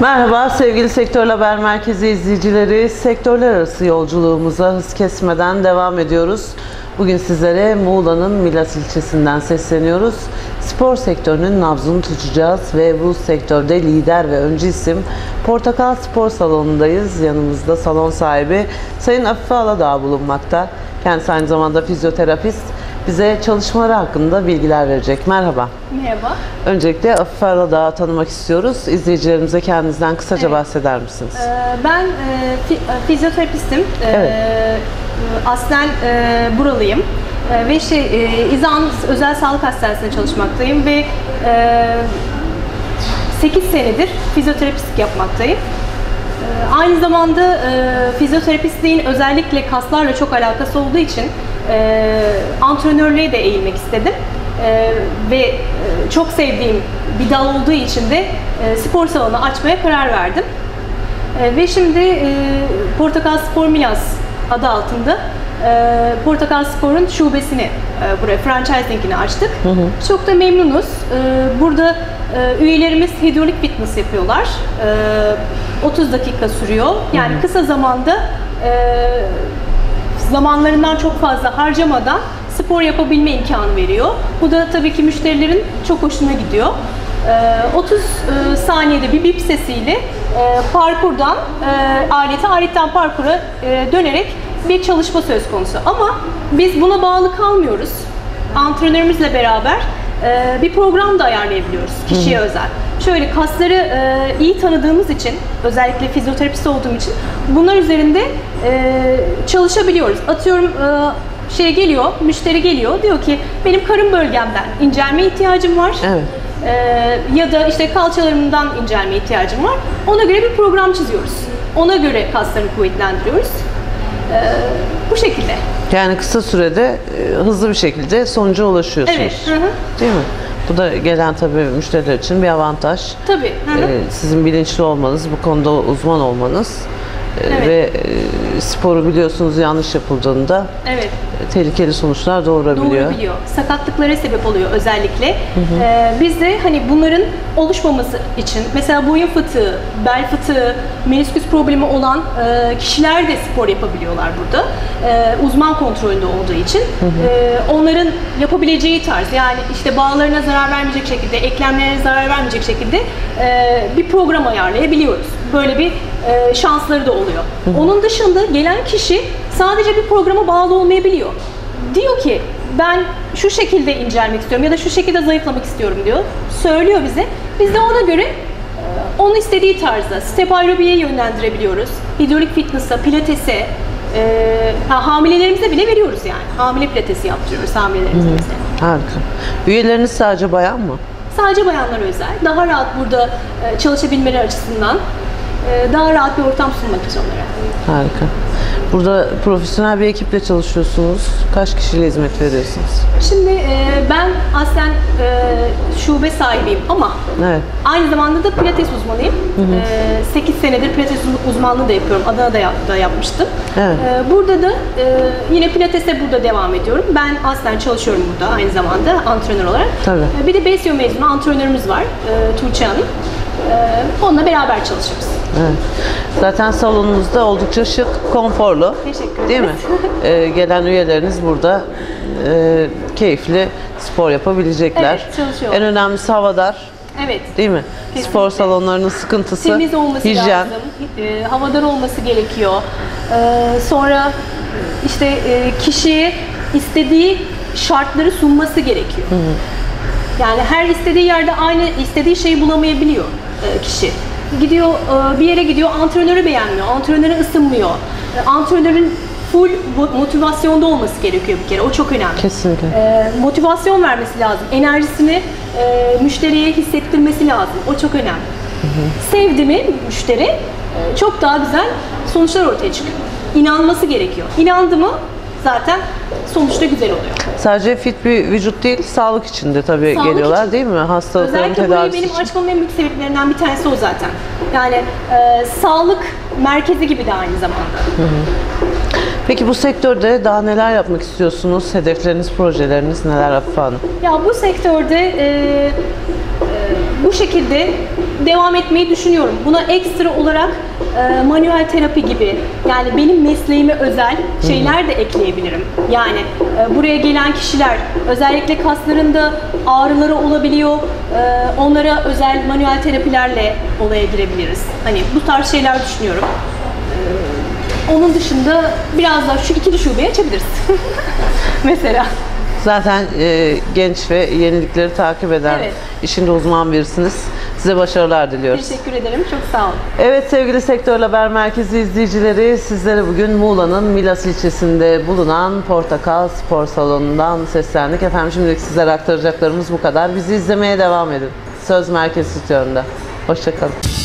Merhaba sevgili Sektör Haber Merkezi izleyicileri. Sektörler arası yolculuğumuza hız kesmeden devam ediyoruz. Bugün sizlere Muğla'nın Milas ilçesinden sesleniyoruz. Spor sektörünün nabzını tutacağız ve bu sektörde lider ve öncü isim Portakal Spor Salonu'ndayız. Yanımızda salon sahibi Sayın Afife Aladağ bulunmakta. Kendisi aynı zamanda fizyoterapist. Bize çalışmaları hakkında bilgiler verecek. Merhaba. Merhaba. Öncelikle Afife Aladağ'ı tanımak istiyoruz. İzleyicilerimize kendinizden kısaca Evet. bahseder misiniz? Ee, Ben e, e, fizyoterapistim. Ee, Evet. e, Aslen e, buralıyım. E, Ve şey, e, İzan Özel Sağlık Hastanesi'nde çalışmaktayım ve e, 8 senedir fizyoterapistlik yapmaktayım. E, Aynı zamanda e, fizyoterapistliğin özellikle kaslarla çok alakası olduğu için e, antrenörlüğe de eğilmek istedim. E, ve çok sevdiğim bir dal olduğu için de e, spor salonu açmaya karar verdim. E, ve şimdi e, Portakal Spor Milas adı altında e, Portakal Spor'un şubesini e, buraya franchising'ini açtık. Çok da memnunuz. E, burada e, üyelerimiz hidrolik fitness yapıyorlar. E, 30 dakika sürüyor. Yani kısa zamanda e, zamanlarından çok fazla harcamadan spor yapabilme imkanı veriyor. Bu da tabii ki müşterilerin çok hoşuna gidiyor. Ee, 30 e, saniyede bir bip sesiyle e, parkurdan e, aleti, aletten parkura dönerek bir çalışma söz konusu. Ama biz buna bağlı kalmıyoruz. Antrenörümüzle beraber bir program da ayarlayabiliyoruz kişiye özel. Şöyle kasları e, iyi tanıdığımız için, özellikle fizyoterapist olduğum için bunlar üzerinde e, çalışabiliyoruz. Atıyorum e, şey geliyor, müşteri geliyor, diyor ki benim karın bölgemden incelme ihtiyacım var. Evet. Ee, ya da işte kalçalarımdan incelme ihtiyacım var. Ona göre bir program çiziyoruz. Ona göre kaslarını kuvvetlendiriyoruz. Ee, bu şekilde. Yani kısa sürede e, hızlı bir şekilde sonuca ulaşıyorsunuz. Evet. Hı hı. Değil mi? Bu da gelen tabii müşteriler için bir avantaj. Tabii. Hı hı. Ee, sizin bilinçli olmanız, bu konuda uzman olmanız Evet. ve e, sporu biliyorsunuz yanlış yapıldığında evet. tehlikeli sonuçlar doğurabiliyor. Doğurabiliyor. Sakatlıklara sebep oluyor özellikle. Ee, biz de hani bunların oluşmaması için mesela boyun fıtığı, bel fıtığı, menisküs problemi olan e, kişiler de spor yapabiliyorlar burada. E, uzman kontrolünde olduğu için. E, onların yapabileceği tarz yani işte bağlarına zarar vermeyecek şekilde, eklemlerine zarar vermeyecek şekilde e, bir program ayarlayabiliyoruz. Böyle bir e, şansları da oluyor. Onun dışında gelen kişi sadece bir programa bağlı olmayabiliyor. Diyor ki ben şu şekilde incelmek istiyorum ya da şu şekilde zayıflamak istiyorum diyor. Söylüyor bize. Biz de ona göre e, onun istediği tarzda step aerobiye yönlendirebiliyoruz. Hidrolik fitness'a, pilatese, e, ha, hamilelerimize bile veriyoruz yani. Hamile pilatesi yaptırıyoruz hamilelerimize. Harika. Üyeleriniz sadece bayan mı? Sadece bayanlara özel. Daha rahat burada e, çalışabilmeleri açısından daha rahat bir ortam sunmak için onlara. Harika. Burada profesyonel bir ekiple çalışıyorsunuz. Kaç kişiyle hizmet veriyorsunuz? Şimdi e, ben aslen e, şube sahibiyim ama Evet. aynı zamanda da pilates uzmanıyım. E, 8 senedir pilates uz- uzmanlığı da yapıyorum. Adana'da yap- da yapmıştım. Evet. E, burada da e, yine pilatese burada devam ediyorum. Ben aslen çalışıyorum burada aynı zamanda antrenör olarak. Tabii. E, bir de Besyo mezunu antrenörümüz var e, Tuğçe Hanım. E, onunla beraber çalışıyoruz. Evet. Zaten salonunuzda oldukça şık, konforlu. Teşekkür Değil mi? Ee, gelen üyeleriniz burada e, keyifli spor yapabilecekler. Evet, çalışıyorlar. En önemlisi havadar. Evet. Değil mi? Kesinlikle. Spor salonlarının sıkıntısı temiz olması hijyen. lazım. E, havadar olması gerekiyor. E, sonra işte e, kişiye istediği şartları sunması gerekiyor. Yani her istediği yerde aynı istediği şeyi bulamayabiliyor e, kişi. Gidiyor e, bir yere gidiyor antrenörü beğenmiyor, antrenöre ısınmıyor. E, antrenörün full mo- motivasyonda olması gerekiyor bir kere. O çok önemli. Kesinlikle. E, motivasyon vermesi lazım. Enerjisini e, müşteriye hissettirmesi lazım. O çok önemli. Sevdi mi müşteri e, çok daha güzel sonuçlar ortaya çıkıyor. İnanması gerekiyor. İnandı mı zaten sonuçta güzel oluyor. Sadece fit bir vücut değil, sağlık için de tabii Sağlık geliyorlar için. değil mi? Hastalıkların Özellikle tedavisi benim için. açmamın en büyük sebeplerinden bir tanesi o zaten. Yani e, sağlık merkezi gibi de aynı zamanda. Peki bu sektörde daha neler yapmak istiyorsunuz? Hedefleriniz, projeleriniz neler Afife Hanım? Ya bu sektörde e, e, bu şekilde devam etmeyi düşünüyorum. Buna ekstra olarak e, manuel terapi gibi yani benim mesleğime özel şeyler de ekleyebilirim. Yani e, buraya gelen kişiler özellikle kaslarında ağrıları olabiliyor. E, onlara özel manuel terapilerle olaya girebiliriz. Hani bu tarz şeyler düşünüyorum. E, onun dışında biraz daha şu ikili şubeyi açabiliriz. Mesela. Zaten e, genç ve yenilikleri takip eden, Evet. işinde uzman birisiniz. Size başarılar diliyoruz. Teşekkür ederim. Çok sağ olun. Evet sevgili Sektör Haber Merkezi izleyicileri sizlere bugün Muğla'nın Milas ilçesinde bulunan Portakal Spor Salonu'ndan seslendik. Efendim şimdilik sizlere aktaracaklarımız bu kadar. Bizi izlemeye devam edin. Söz Merkez Stüdyo'nda. Hoşçakalın.